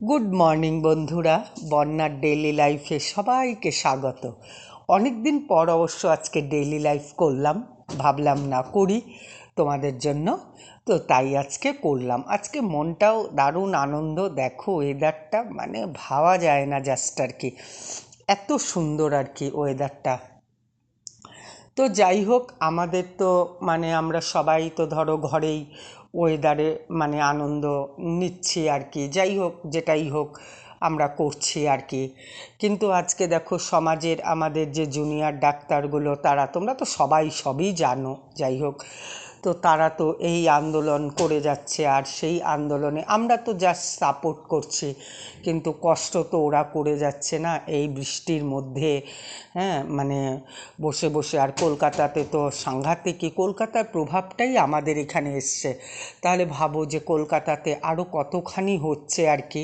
Good morning বন্ধুরা বন্যার daily লাইফে সবাইকে স্বাগত। অনেক দিন পর অবশ্য আজকে ডেইলি লাইফ করলাম, ভাবলাম না করি তোমাদের জন্য, তো তাই আজকে করলাম। আজকে মনটাও দারুণ আনন্দ, দেখো ওয়েদারটা মানে ভাবা যায় না জাস্ট আর কি, এত সুন্দর আর কি ওয়েদারটা তো যাই হোক, আমাদের তো মানে আমরা সবাই তো ধরো ঘরেই ওয়েদারে মানে আনন্দ নিচ্ছি আর কি। যাই হোক, যেটাই হোক, আমরা করছি আর কি। কিন্তু আজকে দেখো, সমাজের আমাদের যে জুনিয়র ডাক্তারগুলো, তারা, তোমরা তো সবাই সবই জানো। যাই হোক তো তারা তো এই আন্দোলন করে যাচ্ছে আর সেই আন্দোলনে আমরা তো জাস্ট সাপোর্ট করছি, কিন্তু কষ্ট তো ওরা করে যাচ্ছে না এই বৃষ্টির মধ্যে হ্যাঁ মানে বসে বসে আর কলকাতাতে তো সাংঘাতিকই, কলকাতার প্রভাবটাই আমাদের এখানে এসছে। তাহলে ভাবো যে কলকাতাতে আরও কতখানি হচ্ছে আর কি।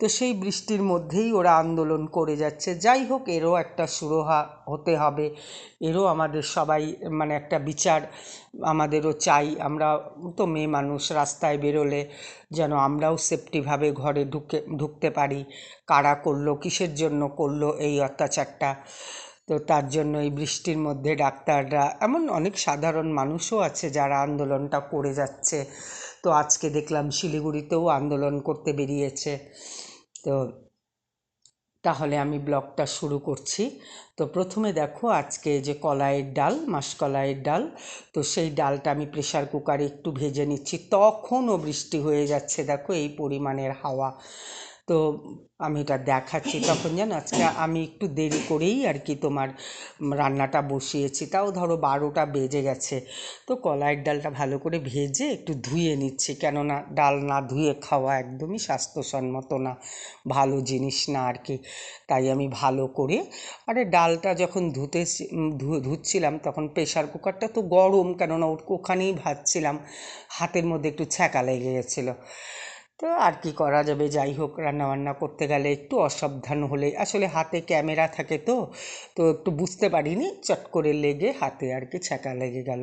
তো সেই বৃষ্টির মধ্যেই ওরা আন্দোলন করে যাচ্ছে। যাই হোক, এরও একটা সুরহা হতে হবে, এরও আমাদের সবাই মানে একটা বিচার আমাদেরও চাই, আমরা তো মেয়ে মানুষ, রাস্তায় বেরোলে যেন আমরাও সেফটিভাবে ঘরে ঢুকে, ঢুকতে পারি। কারা করল, কিসের জন্য করল এই অত্যাচারটা? তো তার জন্য এই বৃষ্টির মধ্যে ডাক্তাররা, এমন অনেক সাধারণ মানুষও আছে যারা আন্দোলনটা করে যাচ্ছে। তো আজকে দেখলাম শিলিগুড়িতেও আন্দোলন করতে বেরিয়েছে। তো তাহলে আমি ব্লগটা শুরু করছি। তো প্রথমে দেখো, আজকে যে কলাইয়ের ডাল, মাসকলাইয়ের ডাল, তো সেই ডালটা আমি প্রেশার কুকারে একটু ভেজে নিচ্ছি। তখনও বৃষ্টি হয়ে যাচ্ছে, দেখো এই পরিমাণের হাওয়া। তো আমি এটা দেখাচ্ছি তখন জানো, আজকে আমি একটু দেরি করেই আর কি তোমার রান্নাটা বসিয়েছি। তাও ধরো বারোটা বেজে গেছে। তো কলাইয়ের ডালটা ভালো করে ভেজে একটু ধুয়ে নিচ্ছি। কেননা ডাল না ধুয়ে খাওয়া একদমই স্বাস্থ্যসম্মত না, ভালো জিনিস না আর কি। তাই আমি ভালো করে, আরে ডালটা যখন ধুতে ধুচ্ছিলাম তখন প্রেশার কুকারটা তো গরম, কেননা ওর ওখানেই ভাজছিলাম। হাতের মধ্যে একটু ছ্যাঁকা লেগে গেছিল। তো আর কি করা যাবে? যাই হোক, রান্নাবান্না করতে গেলে একটু অসাবধান হলে, আসলে হাতে ক্যামেরা থাকে তো তো একটু বুঝতে পারিনি, চট করে লেগে হাতে আর কি ছ্যাঁকা লেগে গেল।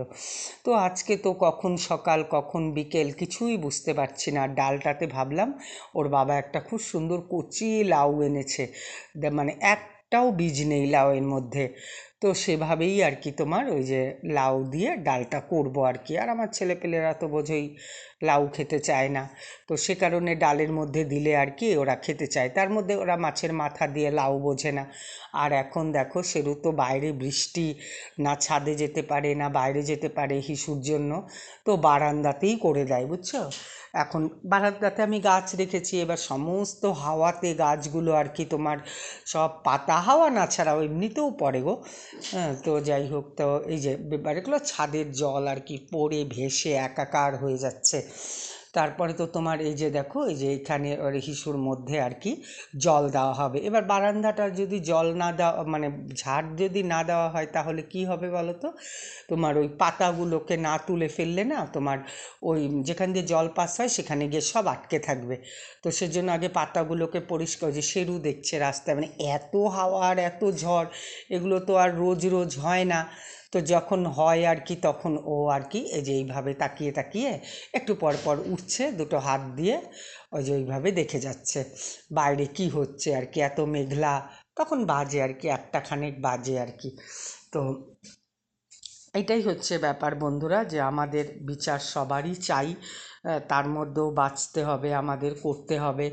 তো আজকে তো কখন সকাল, কখন বিকেল কিছুই বুঝতে পারছি না। ডালটাতে ভাবলাম, ওর বাবা একটা খুব সুন্দর কচি লাউ এনেছে। মানে একটাও বীজ নেই লাউয়ের মধ্যে। তো সেভাবেই আর কি তোমার ওই যে লাউ দিয়ে ডালটা করব আর কি। আর আমার ছেলেপেলেরা তো বোঝোই লাউ খেতে চায় না। তো সে কারণে ডালের মধ্যে দিলে আর কি ওরা খেতে চায়। তার মধ্যে ওরা মাছের মাথা দিয়ে লাউ বোঝে না। আর এখন দেখো সেরু তো বাইরে বৃষ্টি না ছাদে যেতে পারে না বাইরে যেতে পারে হিসুর জন্য। তো বারান্দাতেই করে দেয়, বুঝছ? এখন বারান্দাতে আমি গাছ রেখেছি। এবার সমস্ত হাওয়াতে গাছগুলো আর কি তোমার সব পাতা, হাওয়া না ছাড়াও এমনিতেও পড়ে গো। হ্যাঁ তো যাই হোক, তো এই যে এগুলো ছাদের জল আর কি পড়ে, ভেসে, একাকার হয়ে যাচ্ছে। তারপরে তো তোমার এই যে দেখো, এই যে এখানে হিসুর মধ্যে আর কি জল দেওয়া হবে। এবার বারান্দাটা যদি জল না দেওয়া মানে ঝাড় যদি না দেওয়া হয় তাহলে কি হবে বলো তো তোমার ওই পাতাগুলোকে না তুলে ফেললে না তোমার ওই যেখান দিয়ে জল পাস হয় সেখানে গিয়ে সব আটকে থাকবে। তো সেজন্য আগে পাতাগুলোকে পরিষ্কার যে সেরু দেখছে রাস্তায় মানে এত হাওয়া আর এত ঝড়, এগুলো তো আর রোজ রোজ হয় না। তো যখন হয় আর কি, তখন ও আর কি এই যে এইভাবে তাকিয়ে তাকিয়ে একটু পর পর উঠছে, দুটো হাত দিয়ে ওই যে ওইভাবে দেখে যাচ্ছে। বাইরে কি হচ্ছে আর কি, এত মেঘলা। তখন বাজে আর কি একটা খানেক বাজে আর কি। তো এটাই হচ্ছে ব্যাপার বন্ধুরা, যে আমাদের বিচার সবারই চাই। তার মধ্যেও বাঁচতে হবে, আমাদের করতে হবে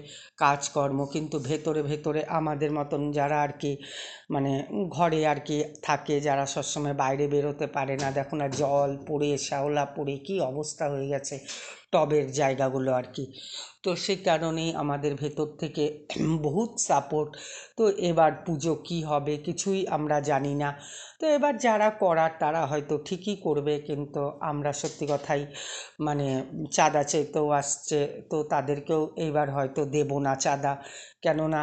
কাজকর্ম। কিন্তু ভেতরে ভেতরে আমাদের মতন যারা আর কি মানে ঘরে আর কি থাকে, যারা সবসময় বাইরে বেরোতে পারে না, দেখো না জল পড়ে, শ্যাওলা পড়ে, কী অবস্থা হয়ে গেছে টবের জায়গাগুলো আর কি। তো সেই কারণেই আমাদের ভেতর থেকে বহুত সাপোর্ট তো এবার পুজো কী হবে কিছুই আমরা জানি না। তো এবার যারা করার তারা হয়তো ঠিকই করবে, কিন্তু আমরা সত্যি কথাই মানে চাঁদা চেতেও আসছে, তো তাদেরকেও এইবার হয়তো দেব না চাঁদা। কেননা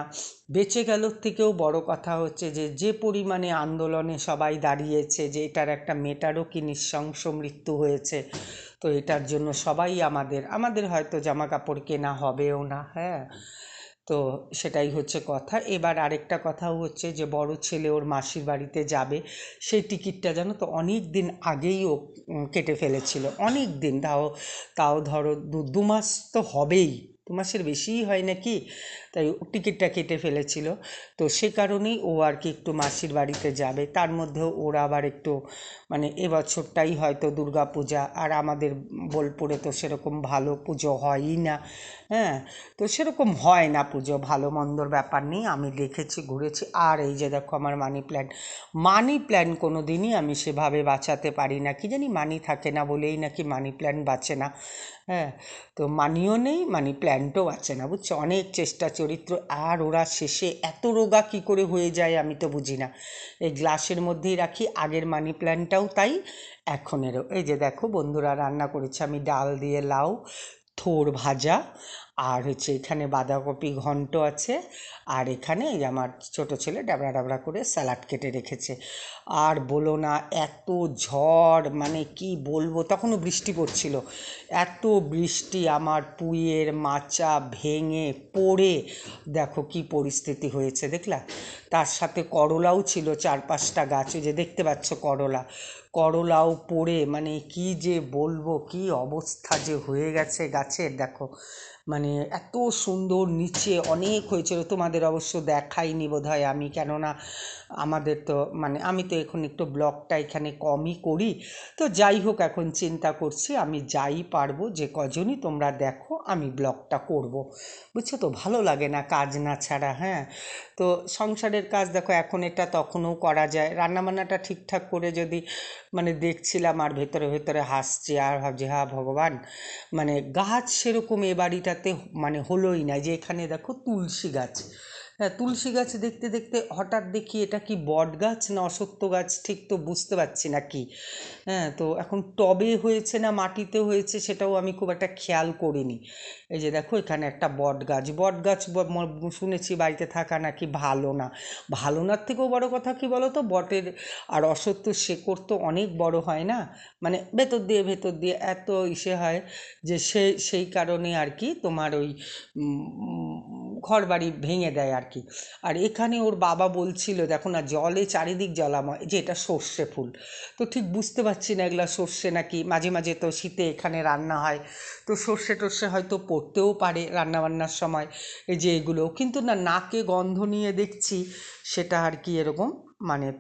বেঁচে গেলোর থেকেও বড় কথা হচ্ছে যে যে পরিমাণে আন্দোলনে সবাই দাঁড়িয়েছে যে, এটার একটা মেটারও কি নৃশংস মৃত্যু হয়েছে, তো এটার জন্য সবাই আমাদের আমাদের হয়তো জামা কাপড় কেনা হবেও না হ্যাঁ। তো সেটাই হচ্ছে কথা। এবার আরেকটা কথাও হচ্ছে যে, বড় ছেলে ওর মাসির বাড়িতে যাবে, সেই টিকিটটা জানো তো অনেক দিন আগেই ও কেটে ফেলেছিল। অনেক দিন, তাও তাও ধরো দু মাস তো হবেই। মাসের বেশিই হয় নাকি? তাই ও টিকিটটা কেটে ফেলেছিল। তো সে কারণেই ও আর কি একটু মাসির বাড়িতে যাবে। তার মধ্যেও ওরা আবার একটু মানে এবছরটাই হয়তো দুর্গা পূজা। আর আমাদের বোলপুরে তো সেরকম ভালো পুজো হয়ই না। হ্যাঁ তো সেরকম হয় না পুজো। ভালো মন্দর ব্যাপার নেই। আমি দেখেছি, ঘুরেছি। আর এই যে দেখো আমার মানি প্ল্যান্ট মানি প্ল্যান কোনো দিনই আমি সেভাবে বাঁচাতে পারি না। কি জানি মানি থাকে না বলেই নাকি মানি প্ল্যান্ট বাঁচে না। হ্যাঁ তো মানিও নেই, মানি প্ল্যান্টও আছে না, বুঝছ? অনেক চেষ্টা, চরিত্র, আর ওরা শেষে এত রোগা কী করে হয়ে যায় আমি তো বুঝি না। এই গ্লাসের মধ্যেই রাখি, আগের মানি প্ল্যান্টটাও তাই, এখনেরও। এই যে দেখো বন্ধুরা, রান্না করেছে, আমি ডাল দিয়ে লাউ, থোর ভাজা আর হচ্ছে এখানে বাঁধাকপি ঘন্ট আছে, আর এখানে এই আমার ছোটো ছেলে ডাবড়া ডাবড়া করে স্যালাড কেটে রেখেছে। আর বলো না, এত ঝড় মানে কি বলব, তখনও বৃষ্টি পড়ছিল। এত বৃষ্টি আমার পুইয়ের মাচা ভেঙে পড়ে। দেখো কি পরিস্থিতি হয়েছে, দেখলা? তার সাথে করলাও ছিল চার পাঁচটা গাছ যে দেখতে পাচ্ছ করলা। করলাও পড়ে মানে কি যে বলব, কি অবস্থা যে হয়ে গেছে গাছের, দেখো। মানে এত সুন্দর নিচে অনেক হয়েছিল, তোমাদের অবশ্য দেখাইনি বোধ হয় আমি, কেননা আমাদের তো মানে আমি তো এখন একটু ব্লগটা এখানে কমই করি। তো যাই হোক, এখন চিন্তা করছি আমি যাই পারব, যে কজনই তোমরা দেখো, আমি ব্লগটা করব। বুঝছ তো, ভালো লাগে না কাজ না ছাড়া হ্যাঁ? তো সংসারের কাজ দেখো, এখন এটা তখনও করা যায়। রান্নাবান্নাটা ঠিকঠাক করে যদি মানে দেখছিলাম আর ভেতরে ভেতরে হাসছি, আর ভাবছি হা ভগবান। মানে গাছ সেরকম এ বাড়িটাতে মানে হলোই না যে এখানে দেখো তুলসী গাছ। হ্যাঁ তুলসী গাছ দেখতে দেখতে হঠাৎ দেখি এটা কি বট গাছ না অসত্য গাছ? ঠিক তো বুঝতে পারছি না কি। হ্যাঁ তো এখন টবে হয়েছে না মাটিতে হয়েছে সেটাও আমি খুব একটা খেয়াল করিনি। এই যে দেখো, এখানে একটা বট গাছ বট গাছ শুনেছি বাড়িতে থাকা নাকি ভালো না। ভালো নার থেকেও বড় কথা কি বলো তো বটের আর অসত্য শেকড় তো অনেক বড় হয় না? মানে ভেতর দিয়ে ভেতর দিয়ে এত ইসে হয় যে সে, সেই কারণে আর কি তোমার ওই ঘর বাড়ি ভেঙে দেয় আর কি। আর এখানে ওর বাবা বলছিল, দেখো না, জলে চারিদিক জলাময় যে এটা সর্ষে ফুল। তো ঠিক বুঝতে পারছি না এগুলো সর্ষে নাকি, মাঝে মাঝে তো শীতে এখানে রান্না হয়। তো সর্ষে টর্ষে হয়তো পড়তেও পারে রান্নাবান্নার সময়, এই যে এগুলো। কিন্তু না, নাকে গন্ধ নিয়ে দেখছি, সেটা আর কি এরকম। মানে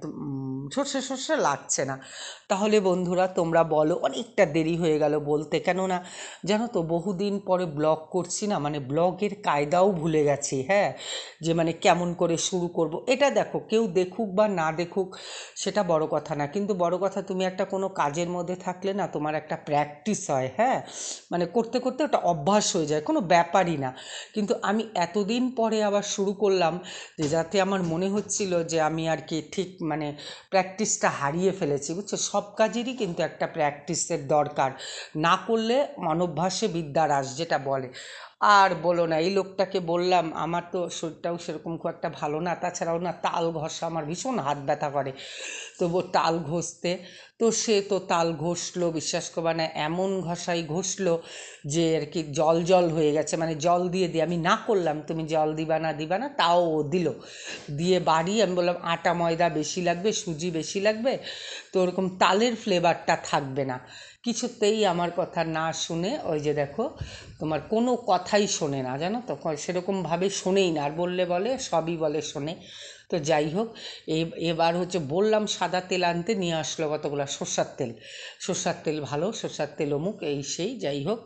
সর্ষে সর্ষে লাগছে না। তাহলে বন্ধুরা, তোমরা বলো, অনেকটা দেরি হয়ে গেল বলতে। কেননা, জানো তো, বহুদিন পরে ব্লগ করছি না মানে ব্লগের কায়দাও ভুলে গেছি হ্যাঁ? যে মানে কেমন করে শুরু করব। এটা দেখো, কেউ দেখুক বা না দেখুক, সেটা বড় কথা না। কিন্তু বড় কথা, তুমি একটা কোনো কাজের মধ্যে থাকলে না, তোমার একটা প্র্যাকটিস হয় হ্যাঁ? মানে করতে করতে ওটা অভ্যাস হয়ে যায়, কোনো ব্যাপারই না। কিন্তু আমি এতদিন পরে আবার শুরু করলাম যে যাতে আমার মনে হচ্ছিল যে আমি আর কি ঠিক মানে প্র্যাকটিসটা হারিয়ে ফেলেছি, বুঝছ? সব কাজেরই কিন্তু একটা প্র্যাকটিসের দরকার। না করলে মানবভাষে বিদ্যারাস যেটা বলে। আর বলো না, এই লোকটাকে বললাম, আমার তো শরীরটাও সেরকম খুব একটা ভালো না, তাছাড়াও না তাল ঘষা আমার ভীষণ হাত ব্যথা করে। তো তাল ঘষতে, তো সে তো তাল ঘষলো, বিশ্বাস করবা না এমন ঘষাই ঘষলো যে আর কি জল জল হয়ে গেছে মানে জল দিয়ে দিয়ে, আমি না করলাম, তুমি জল দিবা না দিবা না, তাও ও দিল। দিয়ে বাড়ি, আমি বললাম, আটা ময়দা বেশি লাগবে, সুজি বেশি লাগবে? তো ওরকম তালের ফ্লেভারটা থাকবে না। কিছুতেই আমার কথা না শুনে, ওই যে দেখো, তোমার কোনো কথাই শোনে না, জানো তো? সেরকমভাবে শোনেই না, আর বললে বলে, সবই বলে শোনে। তো যাই হোক এবার হচ্ছে বললাম সাদা তেল আনতে, নিয়ে আসলো কতগুলো? সর্ষার তেল। সর্ষার তেল ভালো, সর্ষার তেল অমুক, এই সেই, যাই হোক।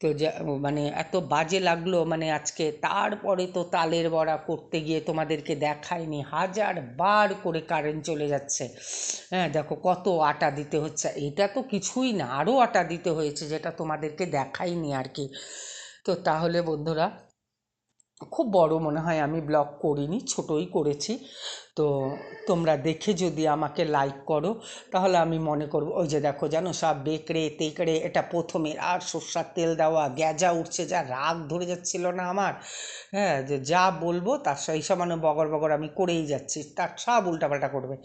তো যা মানে এত বাজে লাগল মানে আজকে তারপরে তো তালের বড়া করতে গিয়ে তোমাদেরকে দেখায়নি হাজার বার করে কারেন্ট চলে যাচ্ছে। হ্যাঁ দেখো কত আটা দিতে হচ্ছে, এটা তো কিছুই না আরও আটা দিতে হয়েছে যেটা তোমাদেরকে দেখাইনি আর কি। তো তাহলে বন্ধুরা, খুব বড় মনে হয় আমি ব্লগ করিনি, ছোটই করেছি। তো তোমরা দেখে যদি আমাকে লাইক করো, তাহলে আমি মনে করব, ওই যে দেখো, জানো, সব বেকড়ে, তেকড়ে, এটা প্রথমের আর সর্ষার তেল দেওয়া, গ্যাজা উঠছে, যা রাগ ধরে যাচ্ছিল না আমার। হ্যাঁ যে যা বলব, তার সেই সমানে বগর বগর আমি করেই যাচ্ছি, তার সব উল্টাপাল্টা করবে।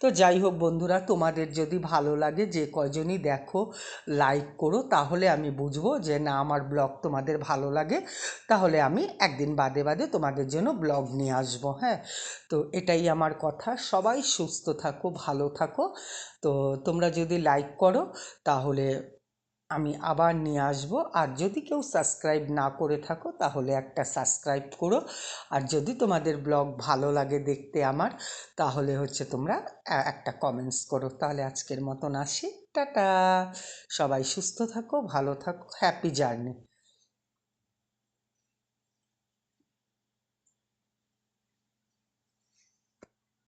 তো যাই হোক বন্ধুরা, তোমাদের যদি ভালো লাগে, যে কয়জনই দেখো লাইক করো, তাহলে আমি বুঝব যে না, আমার ব্লগ তোমাদের ভালো লাগে, তাহলে আমি একদিন বাদে বাদে তোমাদের জন্য ব্লগ নিয়ে আসব হ্যাঁ। তো এটাই আমার কথা। সবাই সুস্থ থাকো, ভালো থাকো। তো তোমরা যদি লাইক করো, তাহলে আমি আবার নিয়ে আসব। আর যদি কেউ সাবস্ক্রাইব না করে থাকো, তাহলে একটা সাবস্ক্রাইব করো। আর যদি তোমাদের ব্লগ ভালো লাগে দেখতে আমার, তাহলে হচ্ছে তোমরা একটা কমেন্টস করো। তাহলে আজকের মতন আসি। টাটা! সবাই সুস্থ থাকো, ভালো থাকো হ্যাপি জার্নি